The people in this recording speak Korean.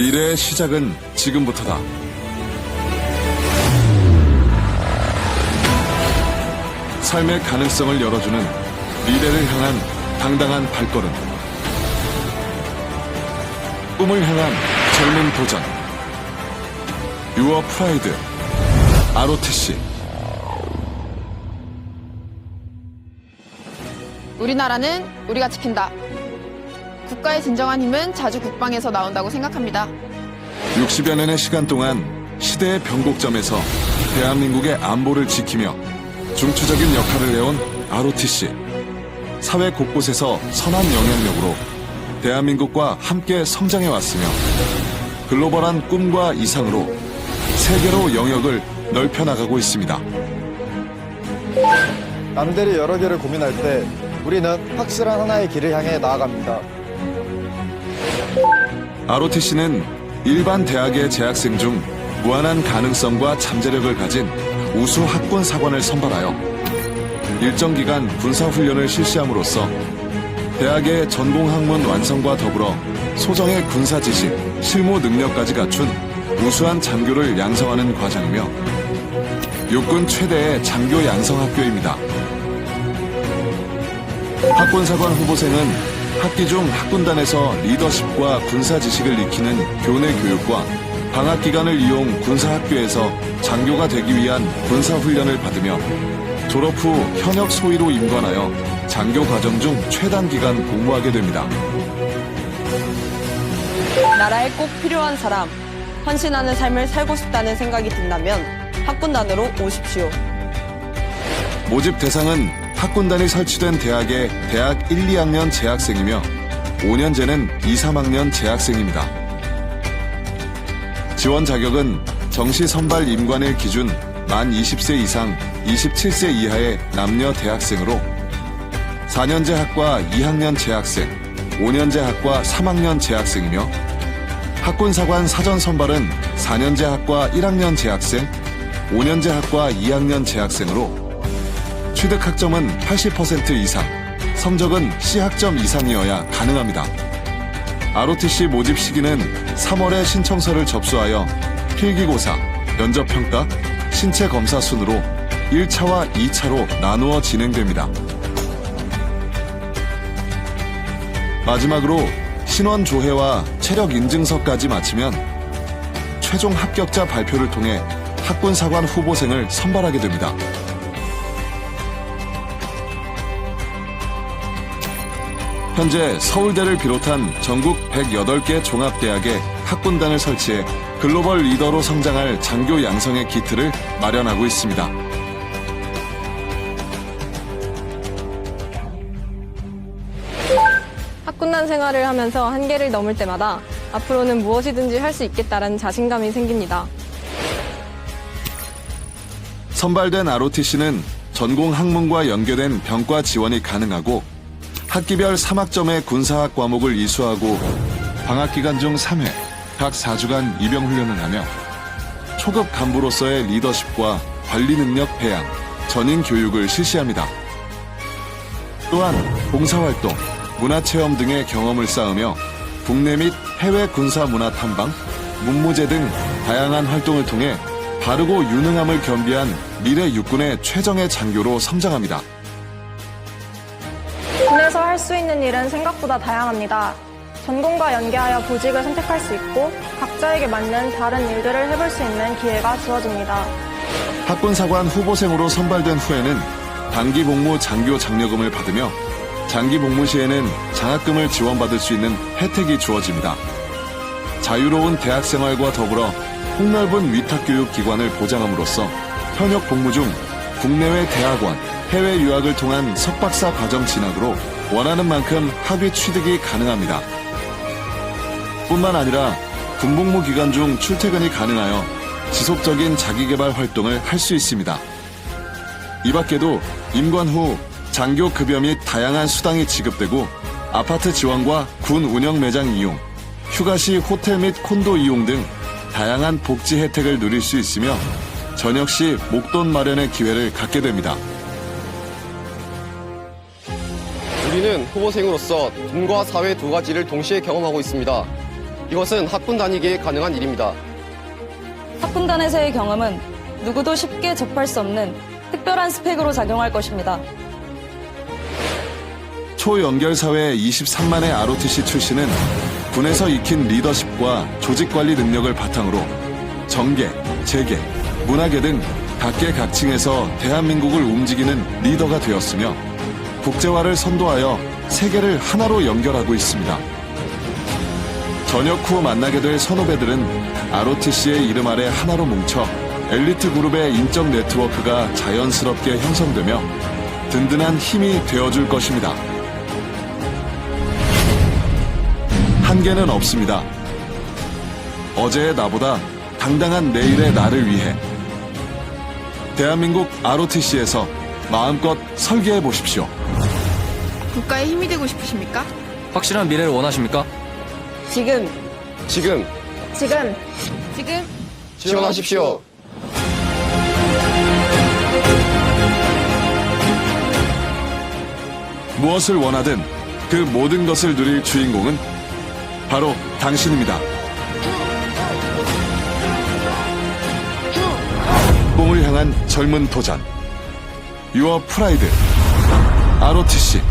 미래의 시작은 지금부터다. 삶의 가능성을 열어주는 미래를 향한 당당한 발걸음. 꿈을 향한 젊은 도전. 유어 프라이드. ROTC. 우리나라는 우리가 지킨다. 국가의 진정한 힘은 자주 국방에서 나온다고 생각합니다. 60여 년의 시간 동안 시대의 변곡점에서 대한민국의 안보를 지키며 중추적인 역할을 해온 ROTC. 사회 곳곳에서 선한 영향력으로 대한민국과 함께 성장해 왔으며 글로벌한 꿈과 이상으로 세계로 영역을 넓혀 나가고 있습니다. 남들이 여러 개를 고민할 때 우리는 확실한 하나의 길을 향해 나아갑니다. ROTC는 일반 대학의 재학생 중 무한한 가능성과 잠재력을 가진 우수 학군 사관을 선발하여 일정 기간 군사 훈련을 실시함으로써 대학의 전공 학문 완성과 더불어 소정의 군사 지식, 실무 능력까지 갖춘 우수한 장교를 양성하는 과정이며 육군 최대의 장교 양성 학교입니다. 학군사관 후보생은 학기 중 학군단에서 리더십과 군사 지식을 익히는 교내 교육과 방학 기간을 이용 군사 학교에서 장교가 되기 위한 군사 훈련을 받으며 졸업 후 현역 소위로 임관하여 장교 과정 중 최단 기간 복무하게 됩니다. 나라에 꼭 필요한 사람, 헌신하는 삶을 살고 싶다는 생각이 든다면 학군단으로 오십시오. 모집 대상은 학군단이 설치된 대학의 대학 1, 2학년 재학생이며 5년제는 2, 3학년 재학생입니다. 지원 자격은 정시 선발 임관일 기준 만 20세 이상 27세 이하의 남녀 대학생으로 4년제 학과 2학년 재학생, 5년제 학과 3학년 재학생이며 학군사관 사전 선발은 4년제 학과 1학년 재학생, 5년제 학과 2학년 재학생으로 취득 학점은 80% 이상, 성적은 C학점 이상이어야 가능합니다. ROTC 모집 시기는 3월에 신청서를 접수하여 필기고사, 면접평가, 신체 검사 순으로 1차와 2차로 나누어 진행됩니다. 마지막으로 신원 조회와 체력 인증서까지 마치면 최종 합격자 발표를 통해 학군 사관 후보생을 선발하게 됩니다. 현재 서울대를 비롯한 전국 108개 종합대학에 학군단을 설치해 글로벌 리더로 성장할 장교 양성의 기틀을 마련하고 있습니다. 학군단 생활을 하면서 한계를 넘을 때마다 앞으로는 무엇이든지 할 수 있겠다라는 자신감이 생깁니다. 선발된 ROTC는 전공 학문과 연계된 병과 지원이 가능하고 학기별 3학점의 군사학 과목을 이수하고 방학 기간 중 3회 각 4주간 입영 훈련을 하며 초급 간부로서의 리더십과 관리 능력 배양, 전인 교육을 실시합니다. 또한 봉사활동, 문화체험 등의 경험을 쌓으며 국내 및 해외 군사 문화 탐방, 문무제 등 다양한 활동을 통해 바르고 유능함을 겸비한 미래 육군의 최정예 장교로 성장합니다. 수 있는 일은 생각보다 다양합니다. 전공과 연계하여 보직을 선택할 수 있고 각자에게 맞는 다른 일들을 해볼 수 있는 기회가 주어집니다. 학군사관 후보생으로 선발된 후에는 단기 복무 장교 장려금을 받으며 장기 복무 시에는 장학금을 지원받을 수 있는 혜택이 주어집니다. 자유로운 대학 생활과 더불어 폭넓은 위탁교육 기관을 보장함으로써 현역 복무 중 국내외 대학원, 해외 유학을 통한 석박사 과정 진학으로 원하는 만큼 학위 취득이 가능합니다. 뿐만 아니라 군복무 기간 중 출퇴근이 가능하여 지속적인 자기개발 활동을 할 수 있습니다. 이 밖에도 임관 후 장교 급여 및 다양한 수당이 지급되고 아파트 지원과 군 운영 매장 이용, 휴가 시 호텔 및 콘도 이용 등 다양한 복지 혜택을 누릴 수 있으며 전역 시 목돈 마련의 기회를 갖게 됩니다. 우리는 후보생으로서 군과 사회 두 가지를 동시에 경험하고 있습니다. 이것은 학군 단위기에 가능한 일입니다. 학군단에서의 경험은 누구도 쉽게 접할 수 없는 특별한 스펙으로 작용할 것입니다. 초연결 사회 23만의 ROTC 출신은 군에서 익힌 리더십과 조직 관리 능력을 바탕으로 정계, 재계, 문화계 등 각계 각층에서 대한민국을 움직이는 리더가 되었으며 국제화를 선도하여 세계를 하나로 연결하고 있습니다. 전역 후 만나게 될 선후배들은 ROTC의 이름 아래 하나로 뭉쳐 엘리트 그룹의 인적 네트워크가 자연스럽게 형성되며 든든한 힘이 되어줄 것입니다. 한계는 없습니다. 어제의 나보다 당당한 내일의 나를 위해 대한민국 ROTC에서 마음껏 설계해 보십시오. 국가의 힘이 되고 싶으십니까? 확실한 미래를 원하십니까? 지금 지금 지금 지금 지원하십시오. 무엇을 원하든 그 모든 것을 누릴 주인공은 바로 당신입니다. 꿈을 향한 젊은 도전. 유어 프라이드. ROTC.